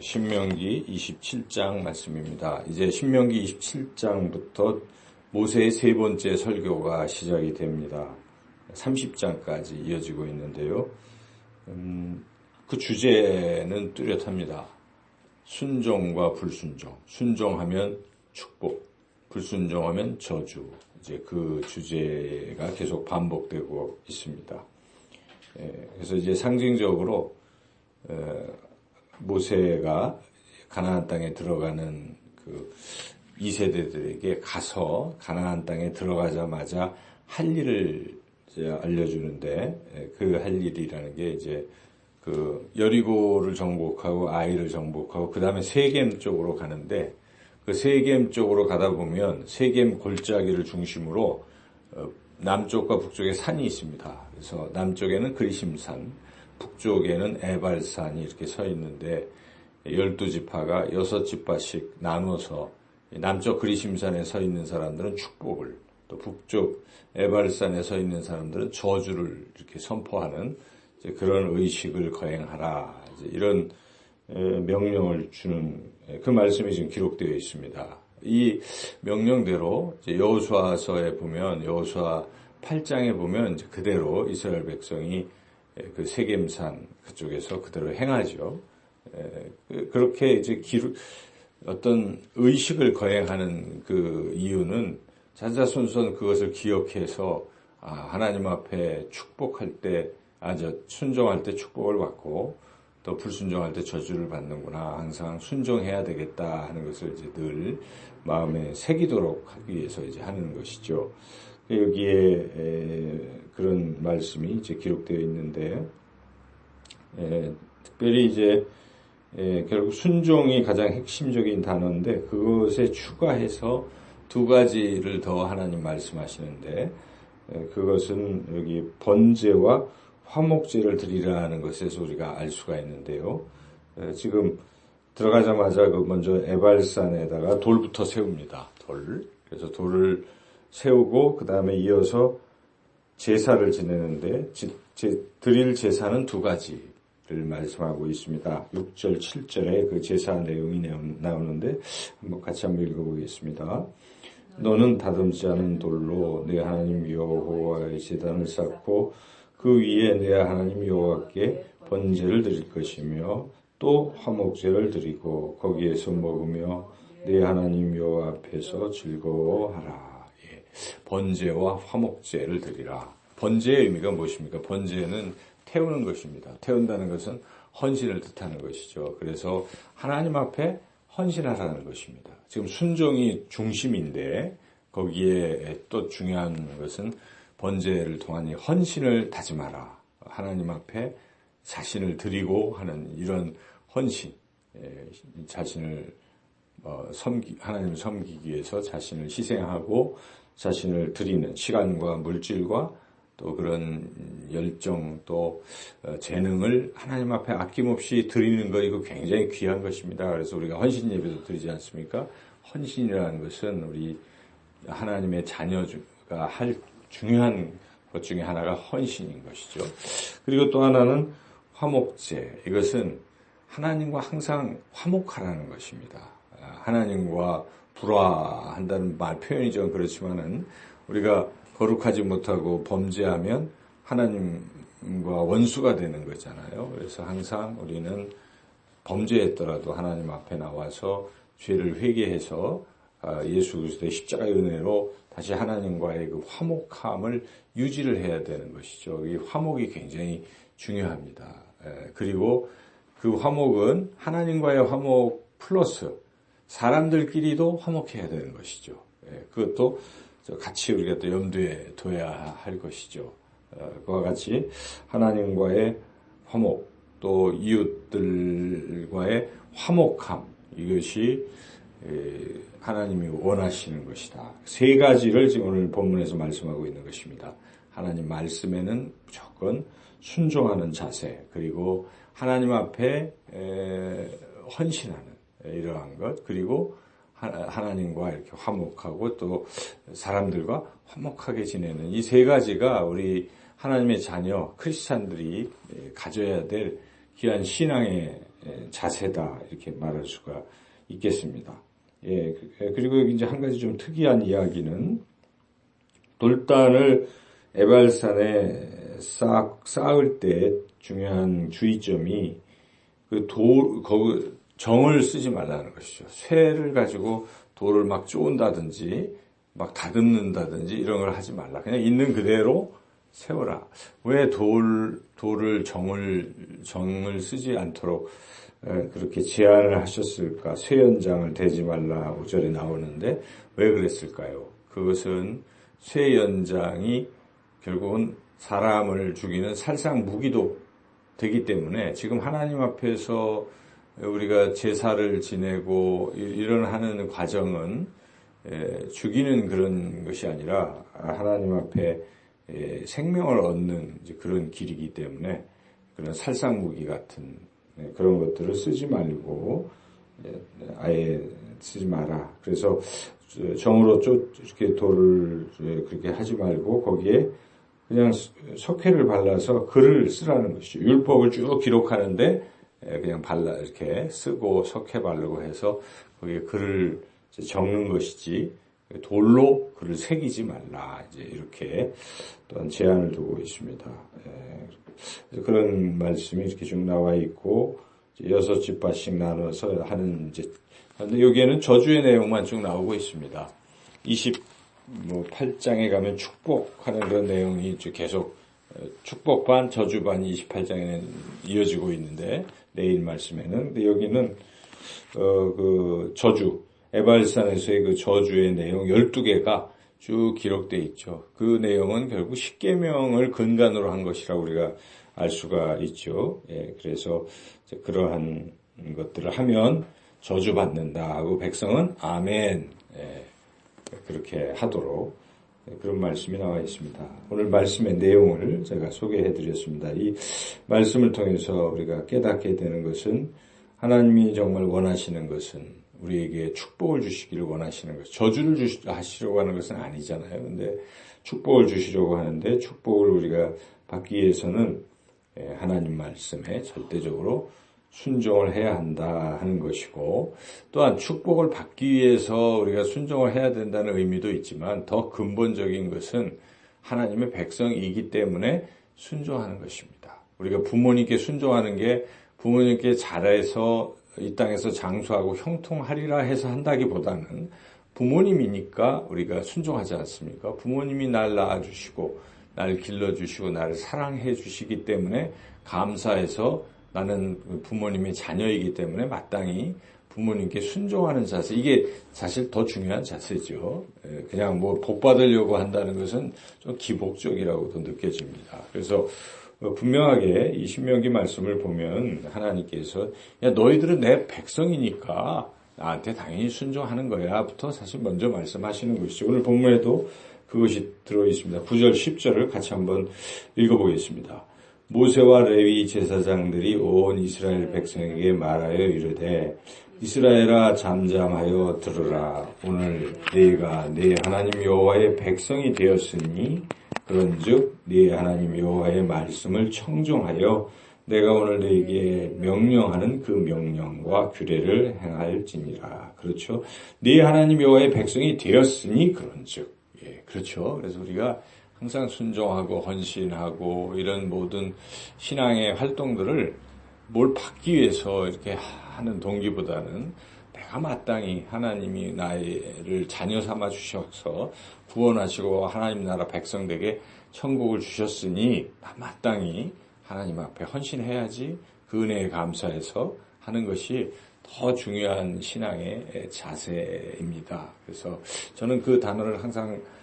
신명기 27장 말씀입니다. 이제 신명기 27장부터 모세의 세 번째 설교가 시작이 됩니다. 30장까지 이어지고 있는데요. 음, 그 주제는 뚜렷합니다. 순종과 불순종. 순종하면 축복, 불순종하면 저주. 이제 그 주제가 계속 반복되고 있습니다. 예, 그래서 이제 상징적으로 모세가 가나안 땅에 들어가는 그 2세대들에게 가서 가나안 땅에 들어가자마자 할 일을 알려주는데 그 할 일이라는 게 이제 그 여리고를 정복하고 아이를 정복하고 그 다음에 세겜 쪽으로 가는데 그 세겜 쪽으로 가다 보면 세겜 골짜기를 중심으로 어, 남쪽과 북쪽에 산이 있습니다. 그래서 남쪽에는 그리심산, 북쪽에는 에발산이 이렇게 서 있는데 열두 지파가 여섯 지파씩 나눠서 남쪽 그리심산에 서 있는 사람들은 축복을 또 북쪽 에발산에 서 있는 사람들은 저주를 이렇게 선포하는 그런 의식을 거행하라 이런 명령을 주는 그 말씀이 지금 기록되어 있습니다. 이 명령대로 여호수아서에 보면 여호수아 8장에 보면 그대로 이스라엘 백성이 그 세겜산 그쪽에서 그대로 행하죠. 그, 그렇게 이제 기루, 어떤 의식을 거행하는 그 이유는 자자손손 그것을 기억해서 아, 하나님 앞에 축복할 때, 아, 저 순종할 때 축복을 받고 또 불순종할 때 저주를 받는구나. 항상 순종해야 되겠다 하는 것을 이제 늘 마음에 새기도록 하기 위해서 이제 하는 것이죠. 여기에 그런 말씀이 이제 기록되어 있는데 특별히 이제 결국 순종이 가장 핵심적인 단어인데 그것에 추가해서 두 가지를 더 하나님 말씀하시는데 그것은 여기 번제와 화목제를 드리라는 것에서 우리가 알 수가 있는데요. 지금 들어가자마자 그 먼저 에발산에다가 돌부터 세웁니다. 돌. 그래서 돌을 세우고 그 다음에 이어서 제사를 지내는데 드릴 제사는 두 가지를 말씀하고 있습니다. 6절, 7절에 그 제사 내용이 나오는데 한번 같이 한번 읽어보겠습니다. 너는 다듬지 않은 돌로 내 하나님 여호와의 제단을 쌓고 그 위에 내 하나님 여호와께 번제를 드릴 것이며 또 화목제를 드리고 거기에서 먹으며 내 하나님 여호와 앞에서 즐거워하라. 번제와 화목제를 드리라. 번제의 의미가 무엇입니까? 번제는 태우는 것입니다. 태운다는 것은 헌신을 뜻하는 것이죠. 그래서 하나님 앞에 헌신하라는 것입니다. 지금 순종이 중심인데 거기에 또 중요한 것은 번제를 통한 헌신을 다짐하라. 하나님 앞에 자신을 드리고 하는 이런 헌신, 자신을 어, 섬기, 하나님을 섬기기 위해서 자신을 희생하고 자신을 드리는 시간과 물질과 또 그런 열정 또 어, 재능을 하나님 앞에 아낌없이 드리는 거 이거 굉장히 귀한 것입니다. 그래서 우리가 헌신 예배도 드리지 않습니까? 헌신이라는 것은 우리 하나님의 자녀가 할 중요한 것 중에 하나가 헌신인 것이죠. 그리고 또 하나는 화목제. 이것은 하나님과 항상 화목하라는 것입니다. 아, 하나님과 불화한다는 말 표현이 좀 그렇지만은 우리가 거룩하지 못하고 범죄하면 하나님과 원수가 되는 거잖아요. 그래서 항상 우리는 범죄했더라도 하나님 앞에 나와서 죄를 회개해서 아, 예수 그리스도의 십자가의 은혜로 다시 하나님과의 그 화목함을 유지를 해야 되는 것이죠. 이 화목이 굉장히 중요합니다. 그리고 그 화목은 하나님과의 화목 플러스 사람들끼리도 화목해야 되는 것이죠. 예, 그것도 같이 우리가 또 염두에 둬야 할 것이죠. 어, 그와 같이 하나님과의 화목, 또 이웃들과의 화목함, 이것이 하나님이 원하시는 것이다. 세 가지를 지금 오늘 본문에서 말씀하고 있는 것입니다. 하나님 말씀에는 무조건 순종하는 자세, 그리고 하나님 앞에 헌신하는 이러한 것 그리고 하나님과 이렇게 화목하고 또 사람들과 화목하게 지내는 이 세 가지가 우리 하나님의 자녀 크리스찬들이 가져야 될 귀한 신앙의 자세다 이렇게 말할 수가 있겠습니다. 예, 그리고 여기 이제 한 가지 좀 특이한 이야기는 돌단을 에발산에 쌓, 쌓을 때 중요한 주의점이 그 돌, 거 정을 쓰지 말라는 것이죠. 쇠를 가지고 돌을 막 쪼은다든지 막 다듬는다든지 이런 걸 하지 말라. 그냥 있는 그대로 세워라. 왜 돌, 돌을 정을, 정을 쓰지 않도록 그렇게 제안을 하셨을까? 쇠연장을 대지 말라 5절에 나오는데 왜 그랬을까요? 그것은 쇠연장이 결국은 사람을 죽이는 살상 무기도 되기 때문에 지금 하나님 앞에서 우리가 제사를 지내고 이런 하는 과정은 죽이는 그런 것이 아니라 하나님 앞에 생명을 얻는 그런 길이기 때문에 그런 살상 무기 같은 그런 것들을 쓰지 말고 아예 쓰지 마라. 그래서 정으로 쫓 이렇게 돌을 그렇게 하지 말고 거기에 그냥 석회를 발라서 글을 쓰라는 것이죠. 율법을 쭉 기록하는데 그냥 발라 이렇게 쓰고 석회 바르고 해서 거기에 글을 적는 것이지 돌로 글을 새기지 말라 이제 이렇게 또한 제안을 두고 있습니다. 그런 말씀이 이렇게 쭉 나와 있고 여섯 집밭씩 나눠서 하는 이제 근데 여기에는 저주의 내용만 쭉 나오고 있습니다. 28장에 가면 축복하는 그런 내용이 계속 어, 축복반 저주반 28장에는 이어지고 있는데 내일 말씀에는 근데 여기는 어, 그 저주 에발산에서의 그 저주의 내용 12개가 쭉 기록되어 있죠. 그 내용은 결국 10계명을 근간으로 한 것이라 우리가 알 수가 있죠. 예, 그래서 그러한 것들을 하면 저주받는다 하고 백성은 아멘 예, 그렇게 하도록 그런 말씀이 나와 있습니다. 오늘 말씀의 내용을 제가 소개해 드렸습니다. 이 말씀을 통해서 우리가 깨닫게 되는 것은 하나님이 정말 원하시는 것은 우리에게 축복을 주시기를 원하시는 것. 저주를 주시, 하시려고 하는 것은 아니잖아요. 근데 축복을 주시려고 하는데 축복을 우리가 받기 위해서는 예, 하나님 말씀에 절대적으로 순종을 해야 한다 하는 것이고 또한 축복을 받기 위해서 우리가 순종을 해야 된다는 의미도 있지만 더 근본적인 것은 하나님의 백성이기 때문에 순종하는 것입니다. 우리가 부모님께 순종하는 게 부모님께 잘해서 이 땅에서 장수하고 형통하리라 해서 한다기보다는 부모님이니까 우리가 순종하지 않습니까? 부모님이 날 낳아주시고 날 길러주시고 나를 사랑해 주시기 때문에 감사해서 나는 부모님의 자녀이기 때문에 마땅히 부모님께 순종하는 자세 이게 사실 더 중요한 자세죠. 예, 그냥 뭐 복 받으려고 한다는 것은 좀 기복적이라고도 느껴집니다. 그래서 어, 분명하게 이 신명기 말씀을 보면 하나님께서 야 너희들은 내 백성이니까 나한테 당연히 순종하는 거야부터 사실 먼저 말씀하시는 것이죠. 오늘 본문에도 그것이 들어 있습니다. 9절 10절을 같이 한번 읽어 보겠습니다. 모세와 레위 제사장들이 온 이스라엘 백성에게 말하여 이르되 이스라엘아 잠잠하여 들으라. 오늘 네가 네 하나님 여호와의 백성이 되었으니 그런즉 네 하나님 여호와의 말씀을 청종하여 내가 오늘 네게 명령하는 그 명령과 규례를 행할지니라. 그렇죠? 네 하나님 여호와의 백성이 되었으니 그런즉. 예 그렇죠? 그래서 우리가 항상 순종하고 헌신하고 이런 모든 신앙의 활동들을 뭘 받기 위해서 이렇게 하는 동기보다는 내가 마땅히 하나님이 나를 자녀 삼아 주셔서 구원하시고 하나님 나라 백성 되게 천국을 주셨으니 나 마땅히 하나님 앞에 헌신해야지 그 은혜에 감사해서 하는 것이 더 중요한 신앙의 자세입니다. 그래서 저는 그 단어를 항상 어,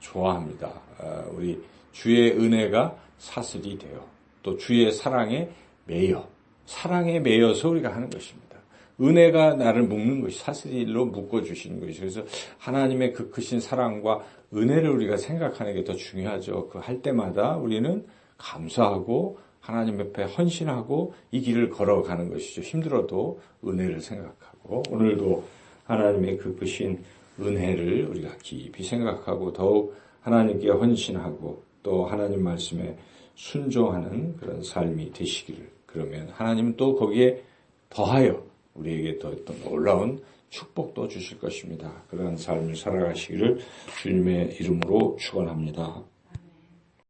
좋아합니다. 어, 우리 주의 은혜가 사슬이 되어 또 주의 사랑에 매여 사랑에 매여서 우리가 하는 것입니다. 은혜가 나를 묶는 것이 사슬로 묶어 주시는 것이 그래서 하나님의 그 크신 사랑과 은혜를 우리가 생각하는 게 더 중요하죠. 그 할 때마다 우리는 감사하고 하나님 옆에 헌신하고 이 길을 걸어가는 것이죠. 힘들어도 은혜를 생각하고 오늘도 하나님의 그 크신 은혜를 우리가 깊이 생각하고 더욱 하나님께 헌신하고 또 하나님 말씀에 순종하는 그런 삶이 되시기를 그러면 하나님은 또 거기에 더하여 우리에게 더 놀라운 축복도 주실 것입니다. 그러한 삶을 살아가시기를 주님의 이름으로 축원합니다.